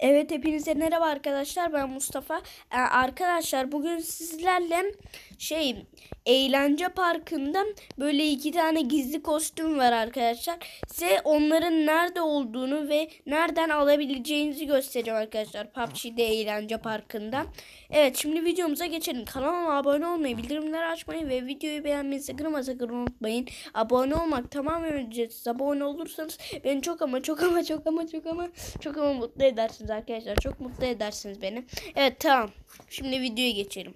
Evet hepinize merhaba arkadaşlar ben Mustafa. Ee, arkadaşlar bugün sizlerle şey eğlence parkında böyle iki tane gizli kostüm var arkadaşlar. Size onların nerede olduğunu ve nereden alabileceğinizi göstereceğim arkadaşlar PUBG'de eğlence parkında. Evet şimdi videomuza geçelim. Kanalıma abone olmayı, bildirimleri açmayı ve videoyu beğenmeyi sakın ama sakın unutmayın. Abone olmak tamamen ücretsiz. Abone olursanız beni çok ama çok ama çok ama çok ama çok ama mutlu edersiniz arkadaşlar. Çok mutlu edersiniz beni. Evet tamam. Şimdi videoya geçelim.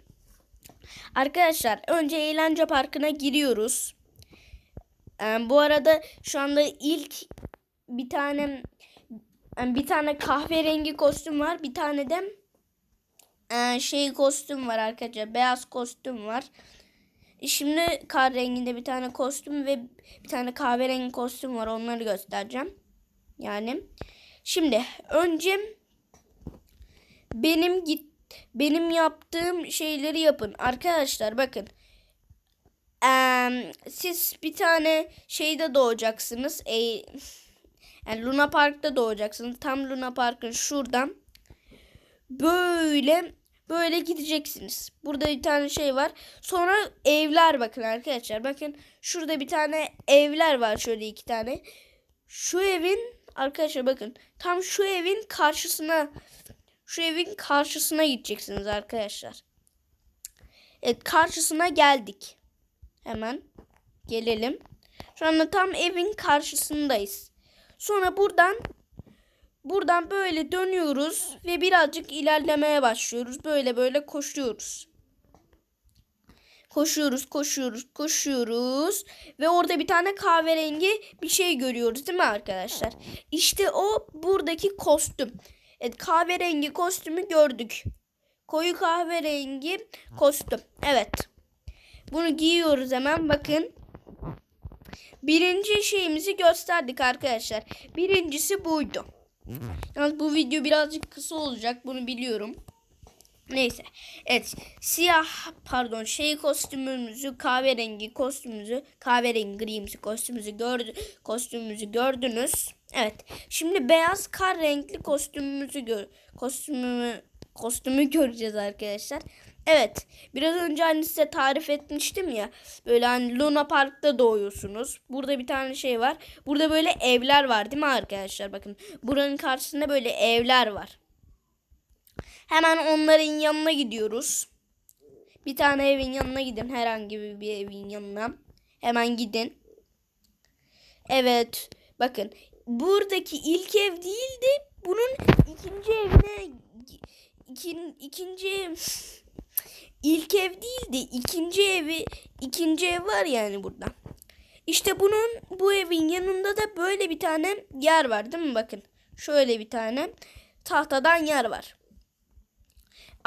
Arkadaşlar önce eğlence parkına giriyoruz. Ee, bu arada şu anda ilk bir tane yani bir tane kahverengi kostüm var. Bir tane de e, şey kostüm var arkadaşlar. Beyaz kostüm var. Şimdi kar renginde bir tane kostüm ve bir tane kahverengi kostüm var. Onları göstereceğim. Yani şimdi önce benim git benim yaptığım şeyleri yapın. Arkadaşlar bakın. Eee, siz bir tane şeyde doğacaksınız. E, yani Luna Park'ta doğacaksınız. Tam Luna Park'ın şuradan böyle böyle gideceksiniz. Burada bir tane şey var. Sonra evler bakın arkadaşlar. Bakın şurada bir tane evler var şöyle iki tane. Şu evin arkadaşlar bakın tam şu evin karşısına şu evin karşısına gideceksiniz arkadaşlar. Evet karşısına geldik. Hemen gelelim. Şu anda tam evin karşısındayız. Sonra buradan buradan böyle dönüyoruz ve birazcık ilerlemeye başlıyoruz. Böyle böyle koşuyoruz. Koşuyoruz, koşuyoruz, koşuyoruz ve orada bir tane kahverengi bir şey görüyoruz değil mi arkadaşlar? İşte o buradaki kostüm. Evet, kahverengi kostümü gördük. Koyu kahverengi kostüm. Evet. Bunu giyiyoruz hemen bakın. Birinci şeyimizi gösterdik arkadaşlar. Birincisi buydu. Yalnız bu video birazcık kısa olacak bunu biliyorum. Neyse. Evet. Siyah pardon şey kostümümüzü kahverengi kostümümüzü kahverengi grimsi kostümümüzü gördü kostümümüzü gördünüz. Evet. Şimdi beyaz kar renkli kostümümüzü gör kostümümü kostümü göreceğiz arkadaşlar. Evet. Biraz önce hani size tarif etmiştim ya. Böyle hani Luna Park'ta doğuyorsunuz. Burada bir tane şey var. Burada böyle evler var değil mi arkadaşlar? Bakın. Buranın karşısında böyle evler var. Hemen onların yanına gidiyoruz. Bir tane evin yanına gidin. Herhangi bir evin yanına. Hemen gidin. Evet. Bakın. Buradaki ilk ev değil de bunun ikinci evine ikin, ikinci ilk ev değil de ikinci evi ikinci ev var yani burada. İşte bunun bu evin yanında da böyle bir tane yer var değil mi? Bakın. Şöyle bir tane tahtadan yer var.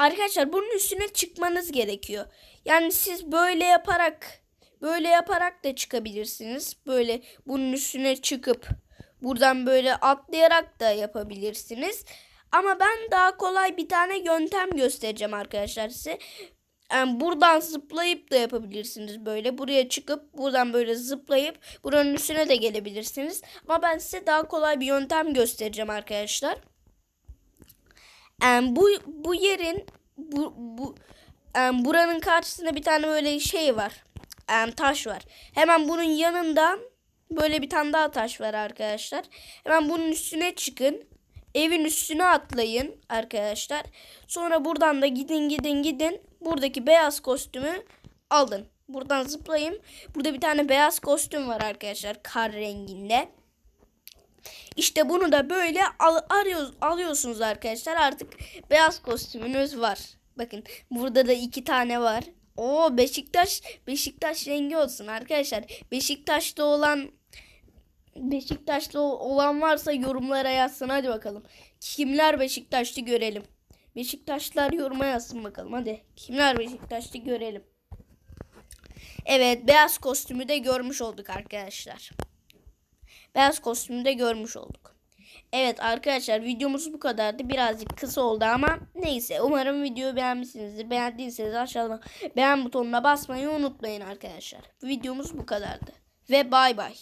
Arkadaşlar bunun üstüne çıkmanız gerekiyor. Yani siz böyle yaparak böyle yaparak da çıkabilirsiniz. Böyle bunun üstüne çıkıp buradan böyle atlayarak da yapabilirsiniz. Ama ben daha kolay bir tane yöntem göstereceğim arkadaşlar size. Yani buradan zıplayıp da yapabilirsiniz böyle. Buraya çıkıp buradan böyle zıplayıp buranın üstüne de gelebilirsiniz. Ama ben size daha kolay bir yöntem göstereceğim arkadaşlar. Bu bu yerin bu bu yani buranın karşısında bir tane böyle şey var. Yani taş var. Hemen bunun yanında böyle bir tane daha taş var arkadaşlar. Hemen bunun üstüne çıkın. Evin üstüne atlayın arkadaşlar. Sonra buradan da gidin gidin gidin. Buradaki beyaz kostümü alın. Buradan zıplayın. Burada bir tane beyaz kostüm var arkadaşlar kar renginde. İşte bunu da böyle al arıyoruz, alıyorsunuz arkadaşlar. Artık beyaz kostümünüz var. Bakın burada da iki tane var. O Beşiktaş Beşiktaş rengi olsun arkadaşlar. Beşiktaş'ta olan Beşiktaşlı olan varsa yorumlara yazsın hadi bakalım. Kimler Beşiktaşlı görelim. Beşiktaşlılar yoruma yazsın bakalım hadi. Kimler Beşiktaşlı görelim. Evet beyaz kostümü de görmüş olduk arkadaşlar. Beyaz kostümü de görmüş olduk. Evet arkadaşlar videomuz bu kadardı. Birazcık kısa oldu ama neyse. Umarım videoyu beğenmişsinizdir. Beğendiyseniz aşağıdan beğen butonuna basmayı unutmayın arkadaşlar. Videomuz bu kadardı. Ve bay bay.